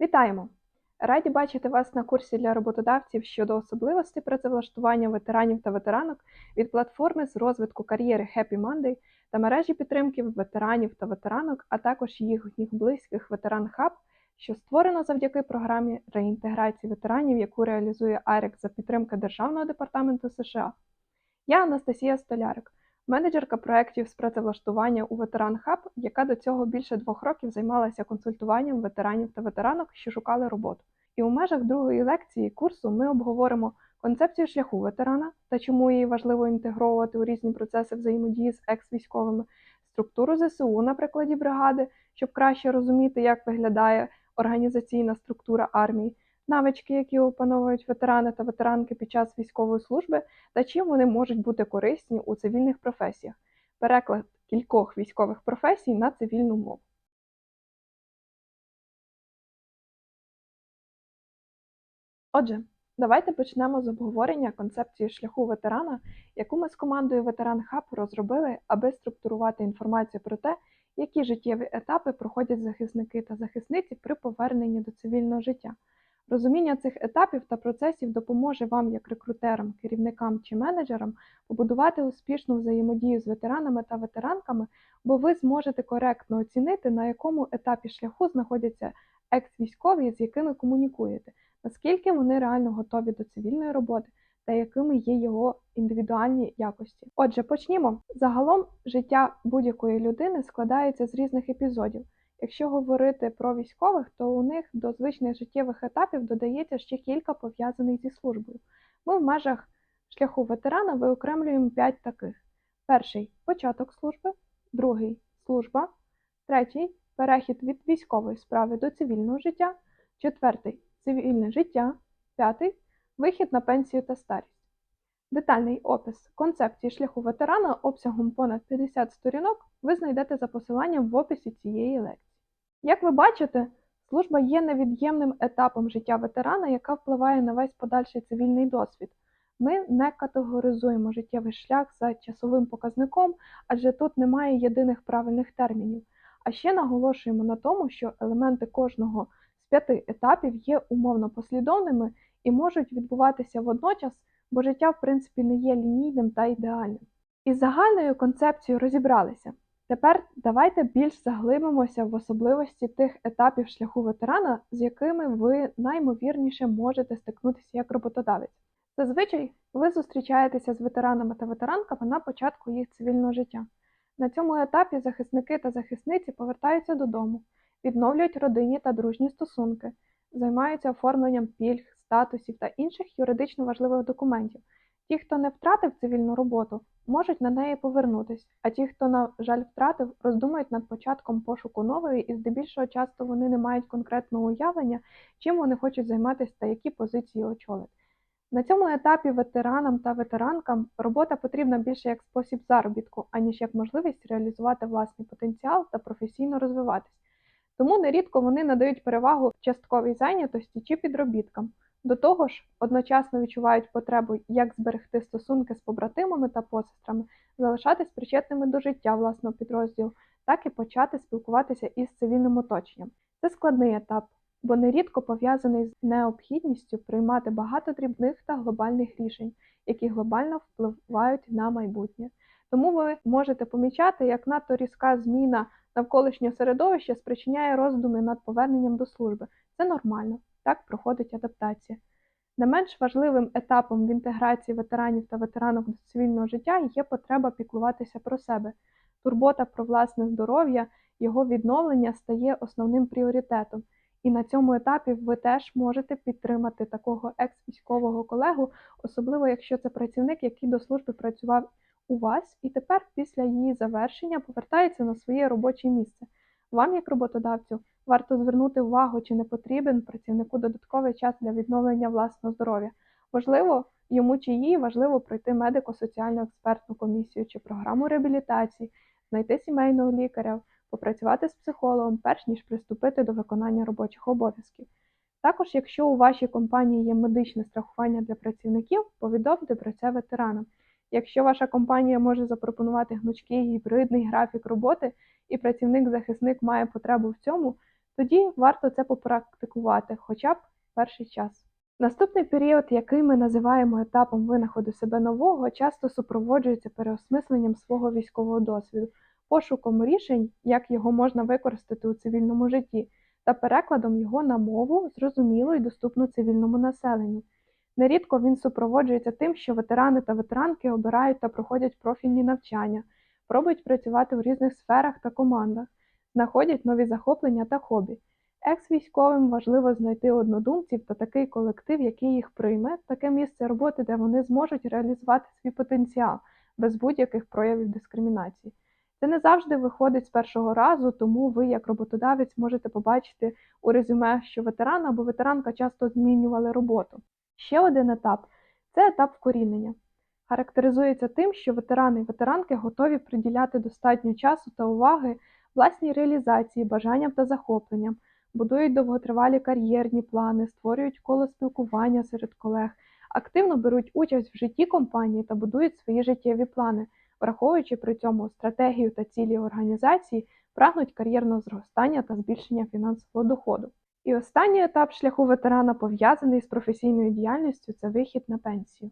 Вітаємо! Раді бачити вас на курсі для роботодавців щодо особливостей працевлаштування ветеранів та ветеранок від платформи з розвитку кар'єри Happy Monday та мережі підтримки ветеранів та ветеранок, а також їхніх близьких Ветеран Хаб, що створено завдяки програмі реінтеграції ветеранів, яку реалізує AREC за підтримки Державного департаменту США. Я Анастасія Столярик, менеджерка проєктів з працевлаштування у Ветеран Хаб, яка до цього більше двох років займалася консультуванням ветеранів та ветеранок, що шукали роботу. І у межах другої лекції курсу ми обговоримо концепцію шляху ветерана та чому її важливо інтегровувати у різні процеси взаємодії з екс-військовими, структуру ЗСУ на прикладі бригади, щоб краще розуміти, як виглядає організаційна структура армії, навички, які опановують ветерани та ветеранки під час військової служби, та чим вони можуть бути корисні у цивільних професіях, переклад кількох військових професій на цивільну мову. Отже, давайте почнемо з обговорення концепції шляху ветерана, яку ми з командою Ветеран Хаб розробили, аби структурувати інформацію про те, які життєві етапи проходять захисники та захисниці при поверненні до цивільного життя. Розуміння цих етапів та процесів допоможе вам, як рекрутерам, керівникам чи менеджерам, побудувати успішну взаємодію з ветеранами та ветеранками, бо ви зможете коректно оцінити, на якому етапі шляху знаходяться екс-військові, з якими комунікуєте, наскільки вони реально готові до цивільної роботи та якими є його індивідуальні якості. Отже, почнімо. Загалом життя будь-якої людини складається з різних епізодів. Якщо говорити про військових, то у них до звичних життєвих етапів додається ще кілька пов'язаних зі службою. Ми в межах шляху ветерана виокремлюємо п'ять таких: перший початок служби, другий служба, третій перехід від військової справи до цивільного життя, четвертий цивільне життя, п'ятий вихід на пенсію та старість. Детальний опис концепції шляху ветерана обсягом понад 50 сторінок ви знайдете за посиланням в описі цієї лекції. Як ви бачите, служба є невід'ємним етапом життя ветерана, яка впливає на весь подальший цивільний досвід. Ми не категоризуємо життєвий шлях за часовим показником, адже тут немає єдиних правильних термінів. А ще наголошуємо на тому, що елементи кожного п'яти етапів є умовно послідовними і можуть відбуватися водночас, бо життя, в принципі, не є лінійним та ідеальним. Із загальною концепцією розібралися. Тепер давайте більш заглибимося в особливості тих етапів шляху ветерана, з якими ви наймовірніше можете стикнутися як роботодавець. Зазвичай ви зустрічаєтеся з ветеранами та ветеранками на початку їх цивільного життя. На цьому етапі захисники та захисниці повертаються додому, відновлюють родинні та дружні стосунки, займаються оформленням пільг, статусів та інших юридично важливих документів. Ті, хто не втратив цивільну роботу, можуть на неї повернутись, а ті, хто, на жаль, втратив, роздумують над початком пошуку нової, і здебільшого часто вони не мають конкретного уявлення, чим вони хочуть займатися та які позиції очолити. На цьому етапі ветеранам та ветеранкам робота потрібна більше як спосіб заробітку, аніж як можливість реалізувати власний потенціал та професійно розвиватись. Тому нерідко вони надають перевагу частковій зайнятості чи підробіткам. До того ж, одночасно відчувають потребу як зберегти стосунки з побратимами та посестрами, залишатись причетними до життя власного підрозділу, так і почати спілкуватися із цивільним оточенням. Це складний етап, бо нерідко пов'язаний з необхідністю приймати багато дрібних та глобальних рішень, які глобально впливають на майбутнє. Тому ви можете помічати, як надто різка зміна навколишнього середовища спричиняє роздуми над поверненням до служби. Це нормально, так проходить адаптація. Не менш важливим етапом в інтеграції ветеранів та ветеранок до цивільного життя є потреба піклуватися про себе. Турбота про власне здоров'я, його відновлення стає основним пріоритетом. І на цьому етапі ви теж можете підтримати такого екс-військового колегу, особливо якщо це працівник, який до служби працював у вас, і тепер, після її завершення, повертається на своє робоче місце. Вам, як роботодавцю, варто звернути увагу, чи не потрібен працівнику додатковий час для відновлення власного здоров'я. Можливо, йому чи їй важливо пройти медико-соціальну експертну комісію чи програму реабілітації, знайти сімейного лікаря, попрацювати з психологом, перш ніж приступити до виконання робочих обов'язків. Також, якщо у вашій компанії є медичне страхування для працівників, повідомте про це ветеранам. Якщо ваша компанія може запропонувати гнучкий гібридний графік роботи і працівник-захисник має потребу в цьому, тоді варто це попрактикувати хоча б перший час. Наступний період, який ми називаємо етапом винаходу себе нового, часто супроводжується переосмисленням свого військового досвіду, пошуком рішень, як його можна використати у цивільному житті, та перекладом його на мову, зрозумілу і доступну цивільному населенню. Нерідко він супроводжується тим, що ветерани та ветеранки обирають та проходять профільні навчання, пробують працювати в різних сферах та командах, знаходять нові захоплення та хобі. Екс-військовим важливо знайти однодумців та такий колектив, який їх прийме, таке місце роботи, де вони зможуть реалізувати свій потенціал без будь-яких проявів дискримінації. Це не завжди виходить з першого разу, тому ви, як роботодавець, можете побачити у резюме, що ветеран або ветеранка часто змінювали роботу. Ще один етап це етап вкорінення. Характеризується тим, що ветерани і ветеранки готові приділяти достатньо часу та уваги власній реалізації, бажанням та захопленням, будують довготривалі кар'єрні плани, створюють коло спілкування серед колег, активно беруть участь в житті компанії та будують свої життєві плани, враховуючи при цьому стратегію та цілі організації, прагнуть кар'єрного зростання та збільшення фінансового доходу. І останній етап шляху ветерана пов'язаний з професійною діяльністю це вихід на пенсію.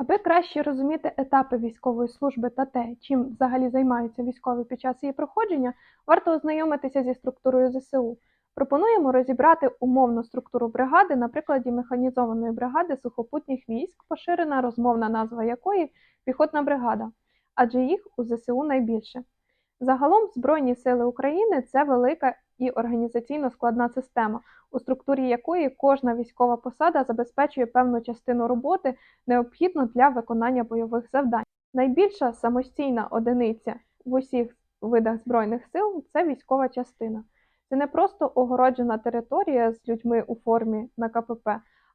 Аби краще розуміти етапи військової служби та те, чим взагалі займаються військові під час її проходження, варто ознайомитися зі структурою ЗСУ. Пропонуємо розібрати умовну структуру бригади на прикладі механізованої бригади сухопутніх військ, поширена розмовна назва якої піхотна бригада, адже їх у ЗСУ найбільше. Загалом Збройні сили України це велика і організаційно складна система, у структурі якої кожна військова посада забезпечує певну частину роботи, необхідну для виконання бойових завдань. Найбільша самостійна одиниця в усіх видах збройних сил це військова частина. Це не просто огороджена територія з людьми у формі на КПП,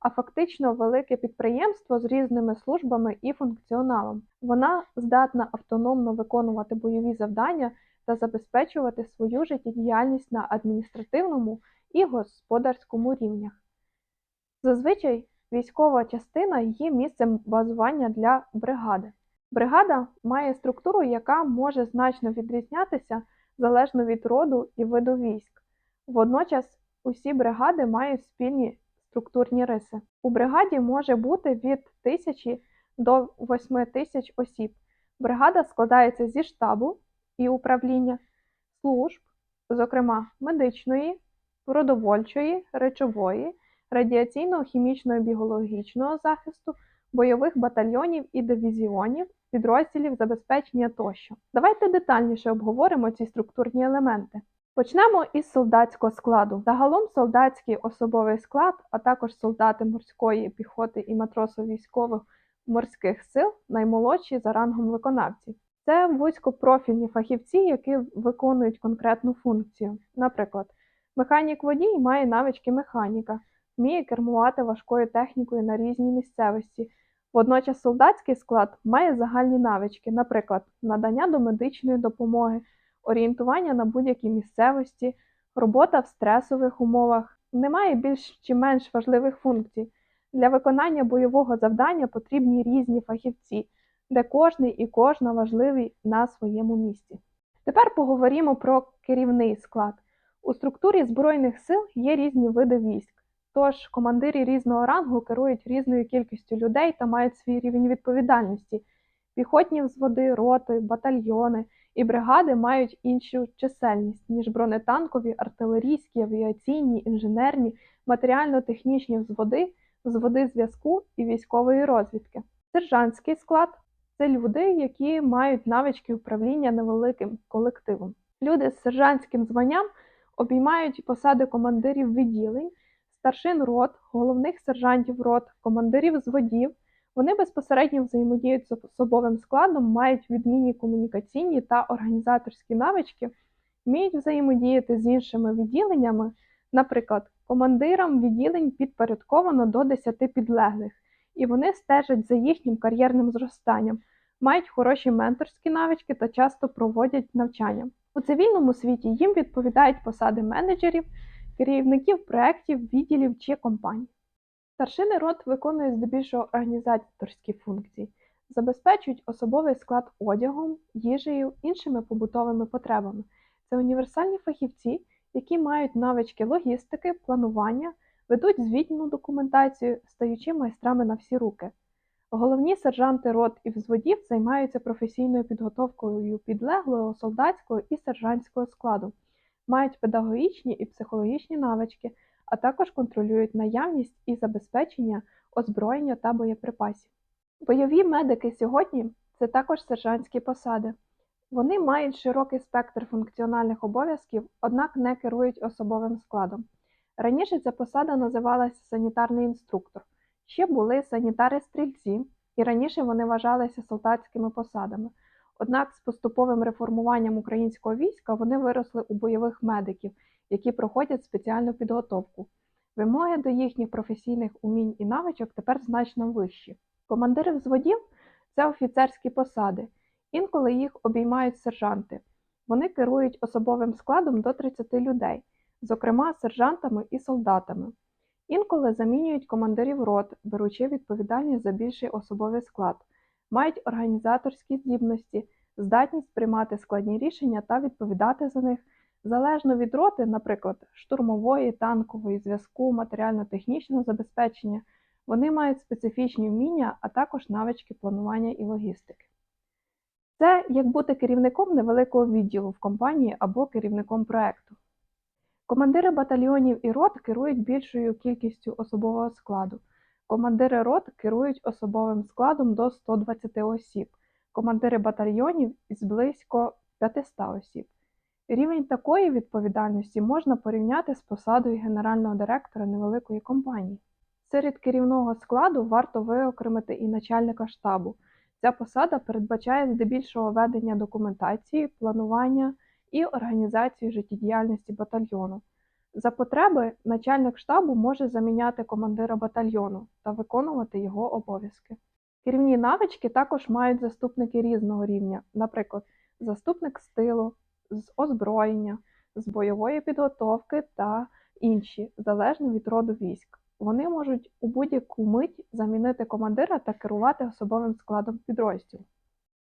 а фактично велике підприємство з різними службами і функціоналом. Вона здатна автономно виконувати бойові завдання та забезпечувати свою життєдіяльність на адміністративному і господарському рівнях. Зазвичай військова частина є місцем базування для бригади. Бригада має структуру, яка може значно відрізнятися залежно від роду і виду військ. Водночас усі бригади мають спільні структурні риси. У бригаді може бути від 1000 до 8 тисяч осіб. Бригада складається зі штабу і управління, служб, зокрема медичної, продовольчої, речової, радіаційного, хімічного, біологічного захисту, бойових батальйонів і дивізіонів, підрозділів забезпечення тощо. Давайте детальніше обговоримо ці структурні елементи. Почнемо із солдатського складу. Загалом солдатський особовий склад, а також солдати морської піхоти і матроси військових морських сил наймолодші за рангом виконавців. Це вузькопрофільні фахівці, які виконують конкретну функцію. Наприклад, механік водій має навички механіка, вміє кермувати важкою технікою на різній місцевості. Водночас солдатський склад має загальні навички, наприклад, надання домедичної допомоги, орієнтування на будь-якій місцевості, робота в стресових умовах, немає більш чи менш важливих функцій. Для виконання бойового завдання потрібні різні фахівці, де кожний і кожна важливі на своєму місці. Тепер поговоримо про керівний склад. У структурі Збройних сил є різні види військ, тож командири різного рангу керують різною кількістю людей та мають свій рівень відповідальності. Піхотні взводи, роти, батальйони і бригади мають іншу чисельність, ніж бронетанкові, артилерійські, авіаційні, інженерні, матеріально-технічні взводи, взводи зв'язку і військової розвідки. Сержантський склад це люди, які мають навички управління невеликим колективом. Люди з сержантським званням обіймають посади командирів відділень, старшин рот, головних сержантів рот, командирів зводів. Вони безпосередньо взаємодіють з особовим складом, мають відмінні комунікаційні та організаторські навички, вміють взаємодіяти з іншими відділеннями. Наприклад, командирам відділень підпорядковано до 10 підлеглих, і вони стежать за їхнім кар'єрним зростанням, мають хороші менторські навички та часто проводять навчання. У цивільному світі їм відповідають посади менеджерів, керівників проєктів, відділів чи компаній. Старшини рот виконує здебільшого організаторські функції, забезпечують особовий склад одягом, їжею, іншими побутовими потребами. Це універсальні фахівці, які мають навички логістики, планування, ведуть звітну документацію, стаючи майстрами на всі руки. Головні сержанти рот і взводів займаються професійною підготовкою підлеглого солдатського і сержантського складу, мають педагогічні і психологічні навички, а також контролюють наявність і забезпечення озброєння та боєприпасів. Бойові медики сьогодні це також сержантські посади. Вони мають широкий спектр функціональних обов'язків, однак не керують особовим складом. Раніше ця посада називалася санітарний інструктор. Ще були санітари-стрільці, і раніше вони вважалися солдатськими посадами. Однак з поступовим реформуванням українського війська вони виросли у бойових медиків, які проходять спеціальну підготовку. Вимоги до їхніх професійних умінь і навичок тепер значно вищі. Командири взводів це офіцерські посади, інколи їх обіймають сержанти. Вони керують особовим складом до 30 людей, зокрема сержантами і солдатами. Інколи замінюють командирів рот, беручи відповідальність за більший особовий склад, мають організаторські здібності, здатність приймати складні рішення та відповідати за них. Залежно від роти, наприклад, штурмової, танкової, зв'язку, матеріально-технічного забезпечення, вони мають специфічні вміння, а також навички планування і логістики. Це як бути керівником невеликого відділу в компанії або керівником проекту. Командири батальйонів і рот керують більшою кількістю особового складу. Командири рот керують особовим складом до 120 осіб, командири батальйонів із близько 500 осіб. Рівень такої відповідальності можна порівняти з посадою генерального директора невеликої компанії. Серед керівного складу варто виокремити і начальника штабу. Ця посада передбачає здебільшого ведення документації, планування і організацію життєдіяльності батальйону. За потреби начальник штабу може заміняти командира батальйону та виконувати його обов'язки. Керівні навички також мають заступники різного рівня, наприклад, заступник стилу, з озброєння, з бойової підготовки та інші, залежно від роду військ. Вони можуть у будь-яку мить замінити командира та керувати особовим складом підрозділу.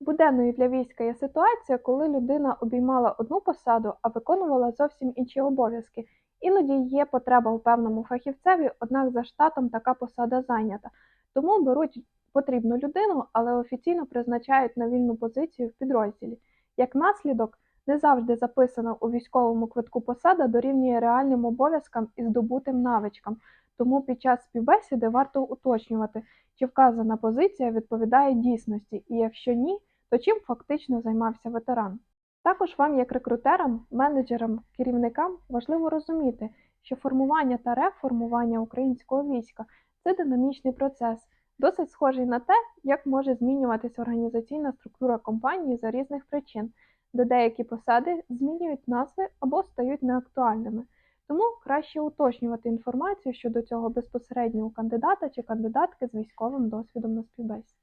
Буденною для війська є ситуація, коли людина обіймала одну посаду, а виконувала зовсім інші обов'язки. Іноді є потреба у певному фахівцеві, однак за штатом така посада зайнята. Тому беруть потрібну людину, але офіційно призначають на вільну позицію в підрозділі. Як наслідок, не завжди записана у військовому квитку посада дорівнює реальним обов'язкам і здобутим навичкам, тому під час співбесіди варто уточнювати, чи вказана позиція відповідає дійсності, і якщо ні, то чим фактично займався ветеран. Також вам, як рекрутерам, менеджерам, керівникам важливо розуміти, що формування та реформування українського війська це динамічний процес, досить схожий на те, як може змінюватися організаційна структура компанії за різних причин, де деякі посади змінюють назви або стають неактуальними. Тому краще уточнювати інформацію щодо цього безпосередньо у кандидата чи кандидатки з військовим досвідом на співбесіді.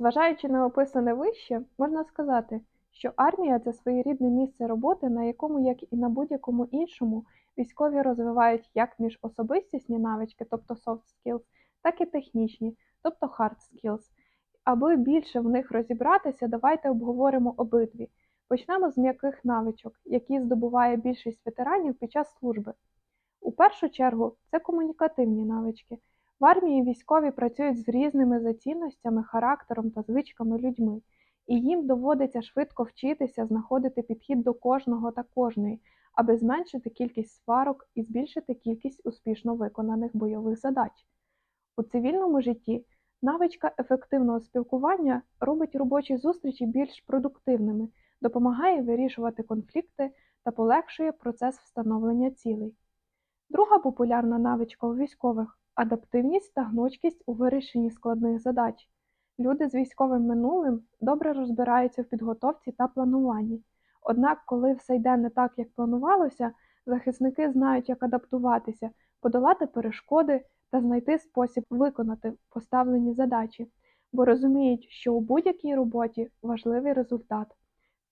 Зважаючи на описане вище, можна сказати, що армія це своєрідне місце роботи, на якому, як і на будь-якому іншому, військові розвивають як міжособистісні навички, тобто soft skills, так і технічні, тобто hard skills. Аби більше в них розібратися, давайте обговоримо обидві. Почнемо з м'яких навичок, які здобуває більшість ветеранів під час служби. У першу чергу це комунікативні навички. В армії військові працюють з різними за цінностями, характером та звичками людьми, і їм доводиться швидко вчитися знаходити підхід до кожного та кожної, аби зменшити кількість сварок і збільшити кількість успішно виконаних бойових задач. У цивільному житті навичка ефективного спілкування робить робочі зустрічі більш продуктивними, допомагає вирішувати конфлікти та полегшує процес встановлення цілей. Друга популярна навичка у військових адаптивність та гнучкість у вирішенні складних задач. Люди з військовим минулим добре розбираються в підготовці та плануванні. Однак, коли все йде не так, як планувалося, захисники знають, як адаптуватися, подолати перешкоди та знайти спосіб виконати поставлені задачі, бо розуміють, що у будь-якій роботі важливий результат.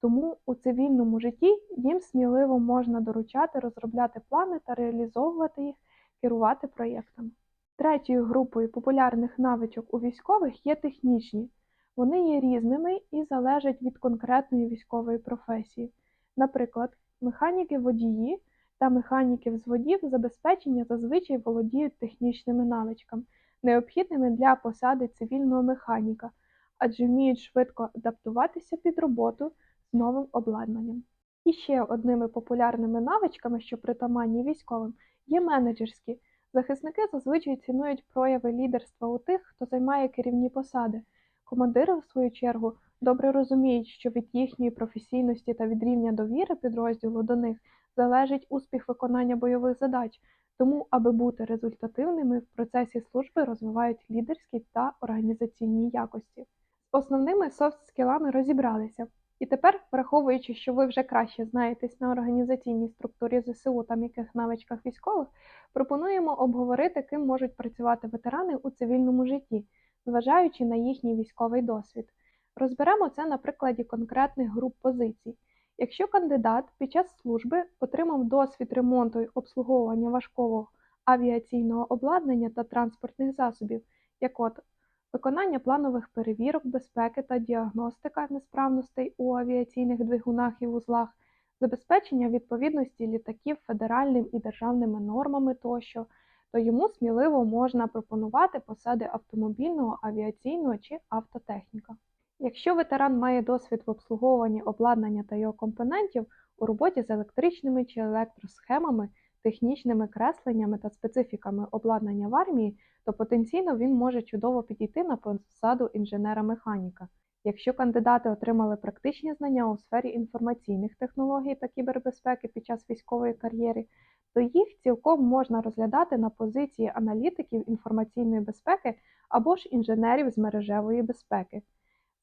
Тому у цивільному житті їм сміливо можна доручати розробляти плани та реалізовувати їх керувати проєктами. Третьою групою популярних навичок у військових є технічні. Вони є різними і залежать від конкретної військової професії. Наприклад, механіки-водії та механіків-зводів забезпечення зазвичай володіють технічними навичками, необхідними для посади цивільного механіка, адже вміють швидко адаптуватися під роботу з новим обладнанням. І ще одними популярними навичками, що притаманні військовим, є менеджерські. Захисники зазвичай цінують прояви лідерства у тих, хто займає керівні посади. Командири, в свою чергу, добре розуміють, що від їхньої професійності та від рівня довіри підрозділу до них залежить успіх виконання бойових задач, тому, аби бути результативними, в процесі служби розвивають лідерські та організаційні якості. З основними софт-скілами розібралися. І тепер, враховуючи, що ви вже краще знаєтесь на організаційній структурі ЗСУ та м'яких навичках військових, пропонуємо обговорити, ким можуть працювати ветерани у цивільному житті, зважаючи на їхній військовий досвід. Розберемо це на прикладі конкретних груп позицій. Якщо кандидат під час служби отримав досвід ремонту й обслуговування важкого авіаційного обладнання та транспортних засобів, як от виконання планових перевірок безпеки та діагностика несправностей у авіаційних двигунах і вузлах, забезпечення відповідності літаків федеральним і державними нормами тощо, то йому сміливо можна пропонувати посади автомобільного, авіаційного чи автотехніка. Якщо ветеран має досвід в обслуговуванні обладнання та його компонентів у роботі з електричними чи електросхемами, технічними кресленнями та специфіками обладнання в армії, то потенційно він може чудово підійти на посаду інженера-механіка. Якщо кандидати отримали практичні знання у сфері інформаційних технологій та кібербезпеки під час військової кар'єри, то їх цілком можна розглядати на позиції аналітиків інформаційної безпеки або ж інженерів з мережевої безпеки.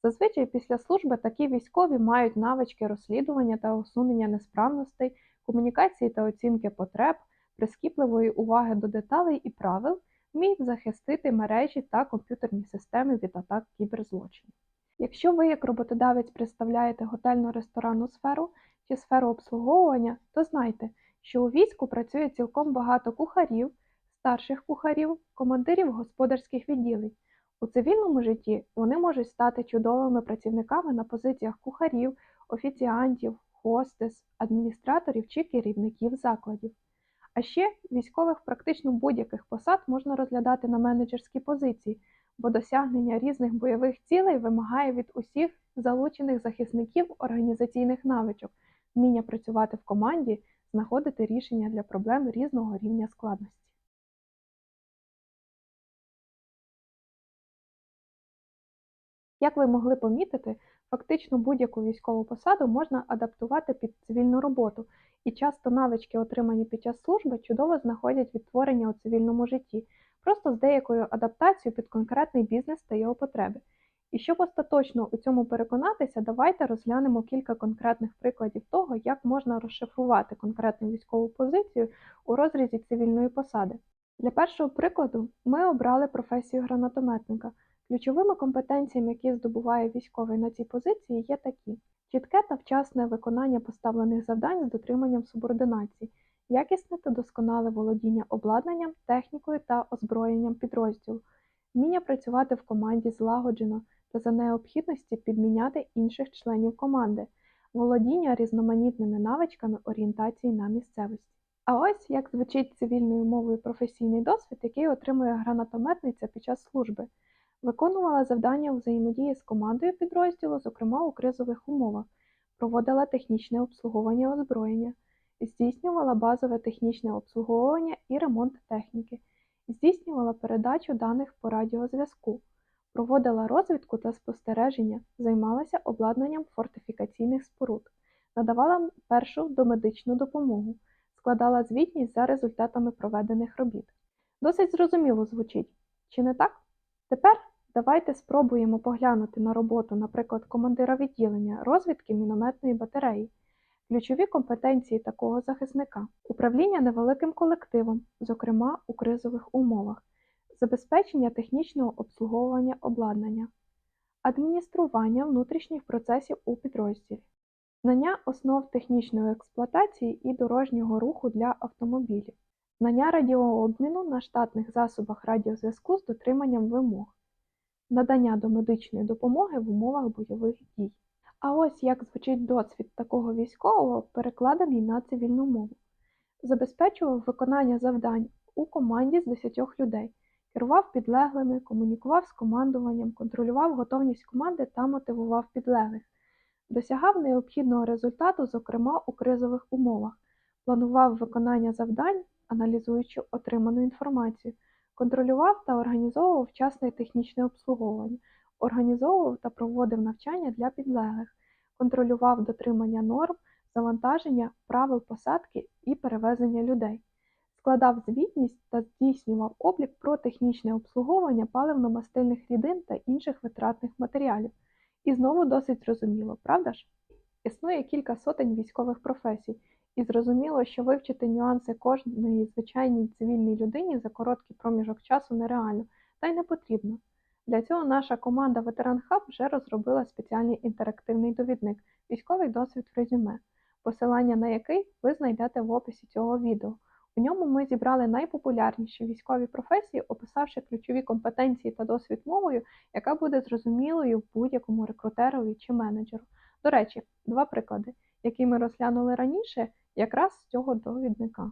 Зазвичай після служби такі військові мають навички розслідування та усунення несправностей, комунікації та оцінки потреб, прискіпливої уваги до деталей і правил, вміють захистити мережі та комп'ютерні системи від атак кіберзлочинів. Якщо ви як роботодавець представляєте готельно-ресторанну сферу чи сферу обслуговування, то знайте, що у війську працює цілком багато кухарів, старших кухарів, командирів господарських відділень. У цивільному житті вони можуть стати чудовими працівниками на позиціях кухарів, офіціантів, хостес, адміністраторів чи керівників закладів. А ще військових практично будь-яких посад можна розглядати на менеджерські позиції, бо досягнення різних бойових цілей вимагає від усіх залучених захисників організаційних навичок, вміння працювати в команді, знаходити рішення для проблем різного рівня складності. Як ви могли помітити, фактично будь-яку військову посаду можна адаптувати під цивільну роботу, і часто навички, отримані під час служби, чудово знаходять відтворення у цивільному житті, просто з деякою адаптацією під конкретний бізнес та його потреби. І щоб остаточно у цьому переконатися, давайте розглянемо кілька конкретних прикладів того, як можна розшифрувати конкретну військову позицію у розрізі цивільної посади. Для першого прикладу ми обрали професію гранатометника. Ключовими компетенціями, які здобуває військовий на цій позиції, є такі: чітке та вчасне виконання поставлених завдань з дотриманням субординації, якісне та досконале володіння обладнанням, технікою та озброєнням підрозділу, вміння працювати в команді злагоджено та за необхідності підміняти інших членів команди, володіння різноманітними навичками орієнтації на місцевості. А ось як звучить цивільною мовою професійний досвід, який отримує гранатометниця під час служби. Виконувала завдання взаємодії з командою підрозділу, зокрема у кризових умовах, проводила технічне обслуговування озброєння, здійснювала базове технічне обслуговування і ремонт техніки, здійснювала передачу даних по радіозв'язку, проводила розвідку та спостереження, займалася обладнанням фортифікаційних споруд, надавала першу домедичну допомогу, складала звітність за результатами проведених робіт. Досить зрозуміло звучить, чи не так? Тепер Давайте спробуємо поглянути на роботу, наприклад, командира відділення розвідки мінометної батареї, ключові компетенції такого захисника, управління невеликим колективом, зокрема у кризових умовах, забезпечення технічного обслуговування обладнання, адміністрування внутрішніх процесів у підрозділі, знання основ технічної експлуатації і дорожнього руху для автомобілів, знання радіообміну на штатних засобах радіозв'язку з дотриманням вимог, надання домедичної допомоги в умовах бойових дій. А ось як звучить досвід такого військового, перекладений на цивільну мову. Забезпечував виконання завдань у команді з 10 людей, керував підлеглими, комунікував з командуванням, контролював готовність команди та мотивував підлеглих, досягав необхідного результату, зокрема у кризових умовах, планував виконання завдань, аналізуючи отриману інформацію, контролював та організовував вчасне технічне обслуговування, організовував та проводив навчання для підлеглих, контролював дотримання норм, завантаження, правил посадки і перевезення людей, складав звітність та здійснював облік про технічне обслуговування паливно-мастильних рідин та інших витратних матеріалів. І знову досить зрозуміло, правда ж? Існує кілька сотень військових професій, і зрозуміло, що вивчити нюанси кожної звичайній цивільній людині за короткий проміжок часу нереально, та й не потрібно. Для цього наша команда Ветеран Хаб вже розробила спеціальний інтерактивний довідник Військовий досвід в резюме, посилання на який ви знайдете в описі цього відео. У ньому ми зібрали найпопулярніші військові професії, описавши ключові компетенції та досвід мовою, яка буде зрозумілою будь-якому рекрутерові чи менеджеру. До речі, два приклади, які ми розглянули раніше, якраз з цього довідника.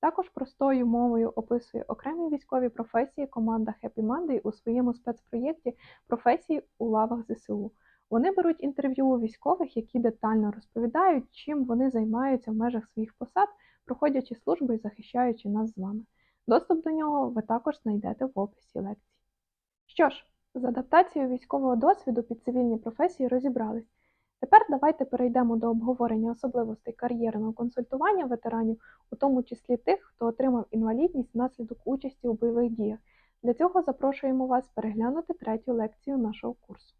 Також простою мовою описує окремі військові професії команда Happy Monday у своєму спецпроєкті Професії у лавах ЗСУ. Вони беруть інтерв'ю у військових, які детально розповідають, чим вони займаються в межах своїх посад, проходячи службу і захищаючи нас з вами. Доступ до нього ви також знайдете в описі лекції. Що ж, з адаптацією військового досвіду під цивільні професії розібрались. Тепер давайте перейдемо до обговорення особливостей кар'єрного консультування ветеранів, у тому числі тих, хто отримав інвалідність внаслідок участі у бойових діях. Для цього запрошуємо вас переглянути третю лекцію нашого курсу.